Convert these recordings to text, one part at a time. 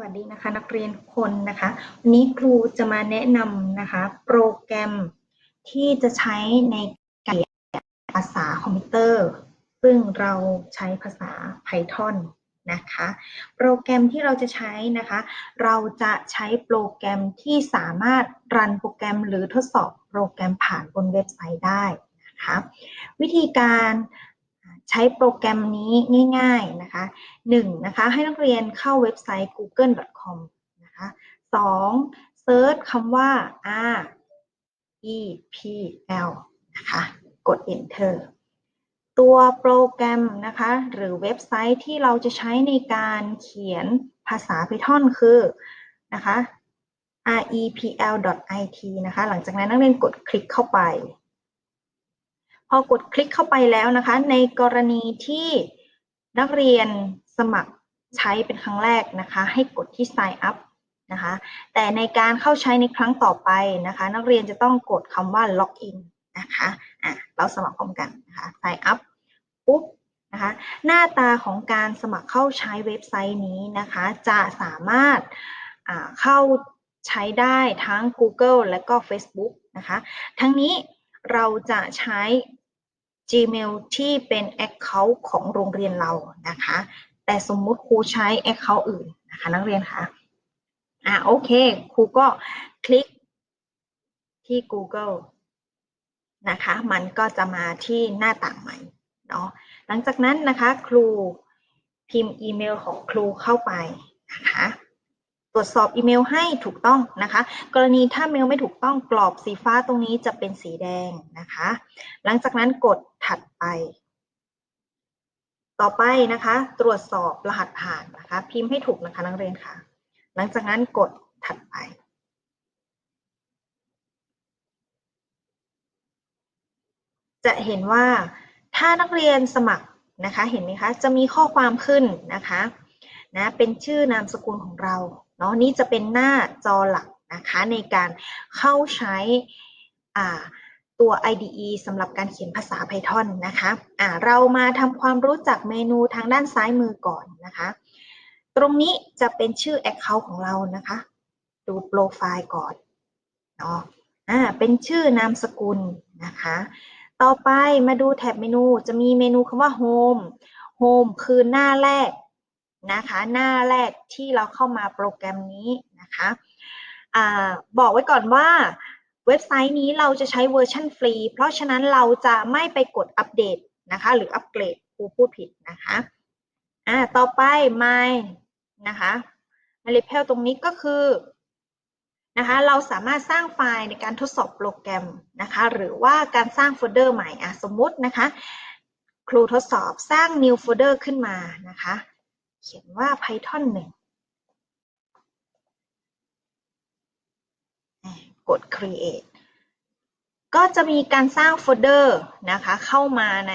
วัสดีนะคะนักเรียนทุกคนนะคะวันนี้ครูจะมาแนะนำนะคะโปรแกรมที่จะใช้ในการเรียนภาษาคอมพิวเตอร์ ซึ่งเราใช้ภาษา Python นะคะโปรแกรมที่เราจะใช้นะคะ เราจะใช้โปรแกรมที่สามารถรันโปรแกรมหรือทดสอบโปรแกรมผ่านบนเว็บไซต์ได้นะคะวิธีการ ใช้โปรแกรมนี้ง่ายๆนะคะ1นะคะให้นักเรียนเข้าเว็บไซต์ google.com นะคะ2 search คำว่า r e p l นะคะกด enter ตัวโปรแกรมนะคะหรือเว็บไซต์ที่เราจะใช้ในการเขียนภาษา Python คือนะคะ repl.it นะคะ หลังจากนั้นนักเรียนกดคลิกเข้าไป พอกดคลิกเข้าไปแล้วนะคะ ในกรณีที่นักเรียนสมัครใช้เป็นครั้งแรกนะคะ ให้กดที่ sign up นะคะ แต่ในการเข้าใช้ในครั้งต่อไปนะคะ นักเรียนจะต้องกดคำว่า login นะคะอะเราสมัครพร้อมกันนะคะ sign up ปุ๊บนะคะหน้าตาของการสมัครเข้าใช้เว็บไซต์นี้นะคะ จะสามารถเข้าใช้ได้ทั้ง Google และก็ Facebook นะคะ ทั้งนี้เราจะใช้ Gmail ที่เป็น Account ของโรงเรียนเรานะคะ แต่สมมุติครูใช้ Account อื่นนะคะนักเรียนคะอะโอเคครูก็คลิกที่ Google นะคะ มันก็จะมาที่หน้าต่างใหม่เนาะหลังจากนั้นนะคะครูพิมพ์อีเมลของครูเข้าไปนะคะตรวจสอบอีเมลให้ถูกต้องนะคะ กรณีถ้าเมลไม่ถูกต้องกรอบสีฟ้าตรงนี้จะเป็นสีแดงนะคะ หลังจากนั้นกด ถัดไป ต่อไปนะคะ ตรวจสอบรหัสผ่านนะคะ พิมพ์ให้ถูกนะคะนักเรียนค่ะ หลังจากนั้นกดถัดไป จะเห็นว่าถ้านักเรียนสมัครนะคะ เห็นไหมคะ จะมีข้อความขึ้นนะคะนะเป็นชื่อนามสกุลของเราเนาะนี่จะเป็นหน้าจอหลักนะคะในการเข้าใช้อ่า ตัว IDE สำหรับการเขียนภาษา Python นะคะะเรามาทำความรู้จักเมนูทางด้านซ้ายมือก่อนนะคะ ตรงนี้จะเป็นชื่อ Account ของเรานะคะ ดูโปรไฟล์ก่อนเนาะอ่าเป็นชื่อนามสกุลนะคะ ต่อไปมาดูแท็บเมนูจะมีเมนูคำว่า Home Home คือหน้าแรกนะคะ หน้าแรกที่เราเข้ามาโปรแกรมนี้นะคะอบอกไว้ก่อนว่า เว็บไซต์นี้เราจะใช้เวอร์ชันฟรี เพราะฉะนั้นเราจะไม่ไปกดอัปเดตนะคะ หรืออัปเกรดครูพูดผิดนะคะอ่าต่อไป my นะคะ my l e p e l ตรงนี้ก็คือนะคะเราสามารถสร้างไฟล์ในการทดสอบโปรแกรมนะคะ หรือว่าการสร้างโฟลเดอร์ใหม่อะสมมุตินะคะ ครูทดสอบสร้าง new folder ขึ้นมานะคะ เขียนว่า Python 1 กด create ก็จะมีการสร้างโฟลเดอร์นะคะเข้ามาใน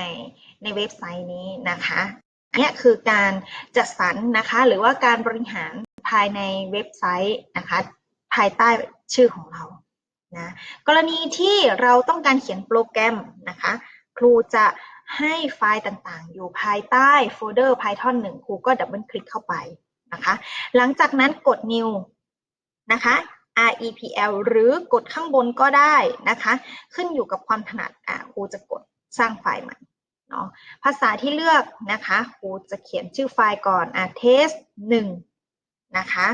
ในเว็บไซต์นี้นะคะนี่คือการจัดสรรนะคะหรือว่าการบริหารภายในเว็บไซต์นะคะภายใต้ชื่อของเรานะกรณีที่เราต้องการเขียนโปรแกรมนะคะครูจะให้ไฟล์ต่างๆ อยู่ภายใต้โฟลเดอร์ Python 1 ครูก็ดับเบิลคลิกเข้าไปนะคะหลังจากนั้นกด new นะคะ REPL หรือกดข้างบนก็ได้นะคะ ขึ้นอยู่กับความถนัดอะครูจะกดสร้างไฟล์ใหม่เนาะภาษาที่เลือกนะคะครูจะเขียนชื่อไฟล์ก่อนอะ test 1นะคะ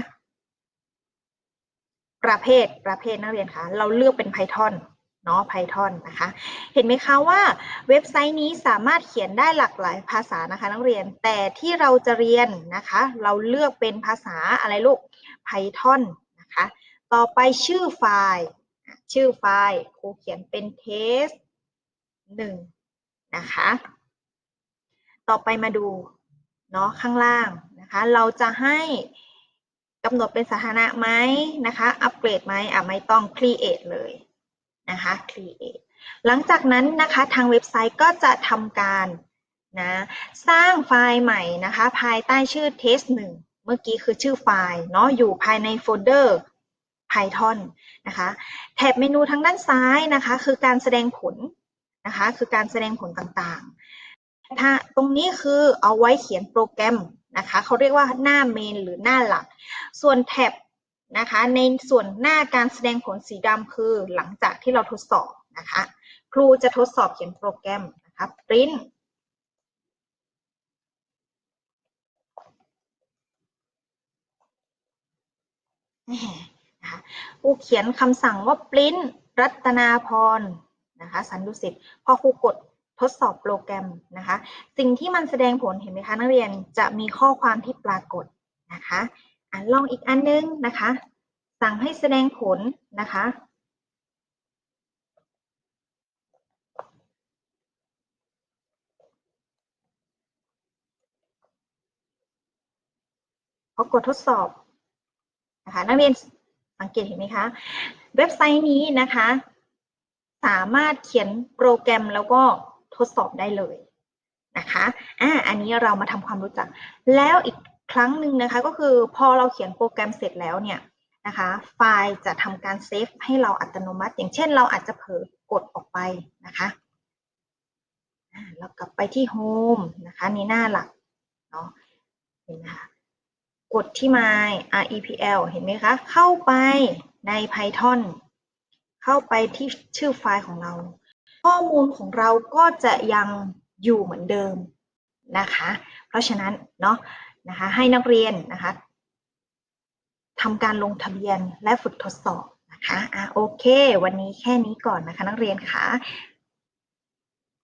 ประเภทประเภทนักเรียนคะเราเลือกเป็น Python เนาะ Python นะคะ เห็นไหมคะว่าเว็บไซต์นี้สามารถเขียนได้หลากหลายภาษานะคะนักเรียนแต่ที่เราจะเรียนนะคะ เราเลือกเป็นภาษาอะไรลูก Python นะคะ ต่อไปชื่อไฟล์ ชื่อไฟล์ครูเขียนเป็น test 1นะคะ ต่อไปมาดูเนาะข้างล่างนะคะ เราจะให้กำหนดเป็นสถานะไหมนะคะ อัปเกรดไหมอะไม่ต้อง create เลยนะคะ create หลังจากนั้นนะคะทางเว็บไซต์ก็จะทำการนะสร้างไฟล์ใหม่นะคะ ภายใต้ชื่อ test 1เมื่อกี้คือชื่อไฟล์เนาะอยู่ภายในโฟลเดอร์ Python นะคะ แถบเมนูทางด้านซ้ายนะคะคือการแสดงผลนะคะคือการแสดงผลต่างๆถ้าตรงนี้คือเอาไว้เขียนโปรแกรมนะคะเขาเรียกว่าหน้าเมนหรือหน้าหลัก ส่วนแท็บนะคะในส่วนหน้าการแสดงผลสีดำคือหลังจากที่เราทดสอบนะคะครูจะทดสอบเขียนโปรแกรมนะคะ print นะคะครูเขียนคำสั่งว่า print รัตนาพรนะคะสันดุสิตพอครูกดทดสอบโปรแกรมนะคะ สิ่งที่มันแสดงผลเห็นไหมคะนักเรียนจะมีข้อความที่ปรากฏนะคะอ่านลองอีกอันนึงนะคะ สั่งให้แสดงผลนะคะพอกดทดสอบนะคะนักเรียน สังเกตเห็นไหมคะ เว็บไซต์นี้นะคะ สามารถเขียนโปรแกรมแล้วก็ทดสอบได้เลยนะคะอ่าอันนี้เรามาทำความรู้จัก แล้วอีกครั้งหนึ่งนะคะก็คือพอเราเขียนโปรแกรมเสร็จแล้วเนี่ยนะคะ ไฟล์จะทำการเซฟให้เราอัตโนมัติ อย่างเช่นเราอาจจะเผลอกดออกไปนะคะเรากลับไปที่โฮมนะคะในหน้าหลักเนาะเห็นไหมคะ ดที่ my repl เห็นไหมคะ เข้าไปใน Python เข้าไปที่ชื่อไฟล์ของเรา ข้อมูลของเราก็จะยังอยู่เหมือนเดิมนะคะ เพราะฉะนั้นเนาะนะคะให้นักเรียนนะคะทำการลงทะเบียนและฝึกทดสอบนะคะอะโอเค วันนี้แค่นี้ก่อนนะคะนักเรียนค่ะ